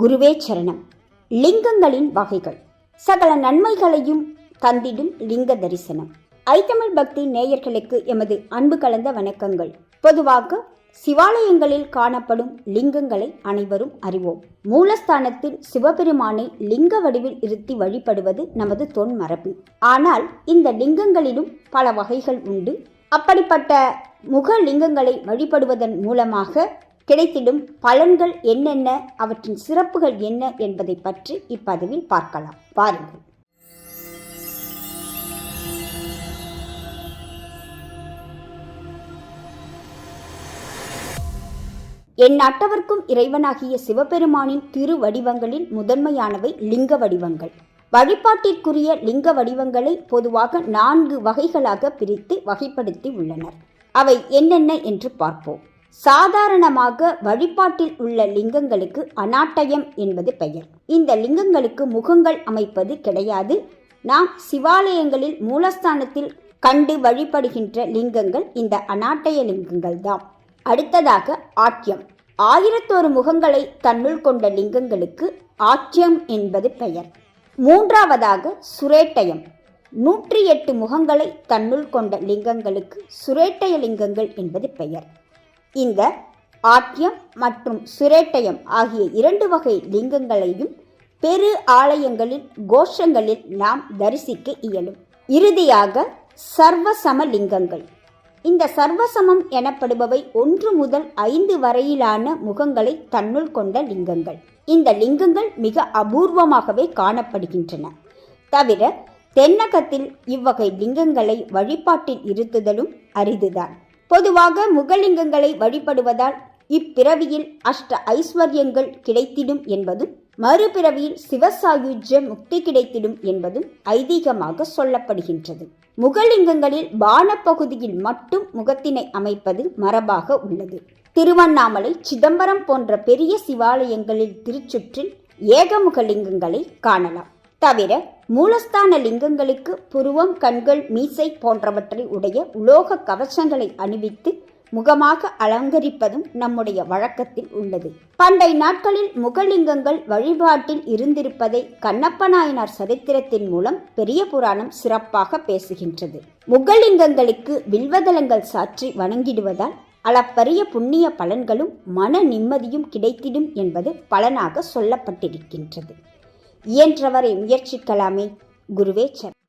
குருவே சரணம். லிங்கங்களின் வகைகள். சகல நன்மைகளையும் தந்திடும் லிங்க தரிசனம். ஐத்தமிழ் பக்தி நேயர்களுக்கு எமது அன்பு கலந்த வணக்கங்கள். பொதுவாக சிவாலயங்களில் காணப்படும் லிங்கங்களை அனைவரும் அறிவோம். மூலஸ்தானத்தில் சிவபெருமானை லிங்க வடிவில் இருத்தி வழிபடுவது நமது தொன் மரபு ஆனால் இந்த லிங்கங்களிலும் பல வகைகள் உண்டு. அப்படிப்பட்ட முக லிங்கங்களை வழிபடுவதன் மூலமாக கிடைத்திடும் பலன்கள் என்னென்ன அவற்றின் சிறப்புகள் என்ன என்பதை பற்றி இப்பதிவில் பார்க்கலாம். பாருங்கள். என் நாட்டவர்க்கும் இறைவனாகிய சிவபெருமானின் திரு வடிவங்களில் முதன்மையானவை லிங்க வடிவங்கள். வழிபாட்டிற்குரிய லிங்க வடிவங்களை பொதுவாக நான்கு வகைகளாக பிரித்து வகைப்படுத்தி உள்ளனர். அவை என்னென்ன என்று பார்ப்போம். சாதாரணமாக வழிபாட்டில் உள்ள லிங்கங்களுக்கு அநாட்டயம் என்பது பெயர். இந்த லிங்கங்களுக்கு முகங்கள் அமைப்பது கிடையாது. நாம் சிவாலயங்களில் மூலஸ்தானத்தில் கண்டு வழிபடுகின்ற லிங்கங்கள் இந்த அநாட்டய லிங்கங்கள் தான். அடுத்ததாக ஆக்கியம் ஆயிரத்தோரு முகங்களை தன்னுள் கொண்ட லிங்கங்களுக்கு ஆக்கியம் என்பது பெயர். மூன்றாவதாக சுரேட்டயம். நூற்றி எட்டு முகங்களை தன்னுள் கொண்ட லிங்கங்களுக்கு சுரேட்டய லிங்கங்கள் என்பது பெயர். இந்த ஆட்யம் மற்றும் சுரேட்டயம் ஆகிய இரண்டு வகை லிங்கங்களையும் பெரு ஆலயங்களில் கோஷங்களில் நாம் தரிசிக்க இயலும். இறுதியாக சர்வசம லிங்கங்கள். இந்த சர்வசமம் எனப்படுபவை ஒன்று முதல் ஐந்து வரையிலான முகங்களை தன்னுள் கொண்ட லிங்கங்கள். இந்த லிங்கங்கள் மிக அபூர்வமாகவே காணப்படுகின்றன. தவிர தென்னகத்தில் இவ்வகை லிங்கங்களை வழிபாட்டில் இருத்துதலும் அரிதுதான். பொதுவாக முகலிங்கங்களை வழிபடுவதால் இப்பிறவியில் அஷ்ட ஐஸ்வர்யங்கள் கிடைத்திடும் என்பதும் மறுபிறவியில் சிவசாயுஜ்ய முக்தி கிடைத்திடும் என்பதும் ஐதீகமாக சொல்லப்படுகின்றது. முகலிங்கங்களில் பானப்பகுதியில் மட்டும் முகத்தினை அமைப்பது மரபாக உள்ளது. திருவண்ணாமலை சிதம்பரம் போன்ற பெரிய சிவாலயங்களில் திருச்சுற்றில் ஏகமுகலிங்கங்களை காணலாம். தவிர மூலஸ்தான லிங்கங்களுக்கு புருவம் கண்கள் மீசை போன்றவற்றை உடைய உலோக கவசங்களை அணிவித்து முகமாக அலங்கரிப்பதும் நம்முடைய வழக்கத்தில் உள்ளது. பண்டை நாட்களில் முகலிங்கங்கள் வழிபாட்டில் இருந்திருப்பதை கண்ணப்ப நாயனார் சரித்திரத்தின் மூலம் பெரிய புராணம் சிறப்பாக பேசுகின்றது. முகலிங்கங்களுக்கு வில்வதலங்கள் சாற்றி வணங்கிடுவதால் அளப்பரிய புண்ணிய பலன்களும் மன நிம்மதியும் கிடைத்திடும் என்பது பலனாக சொல்லப்பட்டிருக்கின்றது. இயன்றவரை முயற்சிக்கலாமே. குருவே சரணம்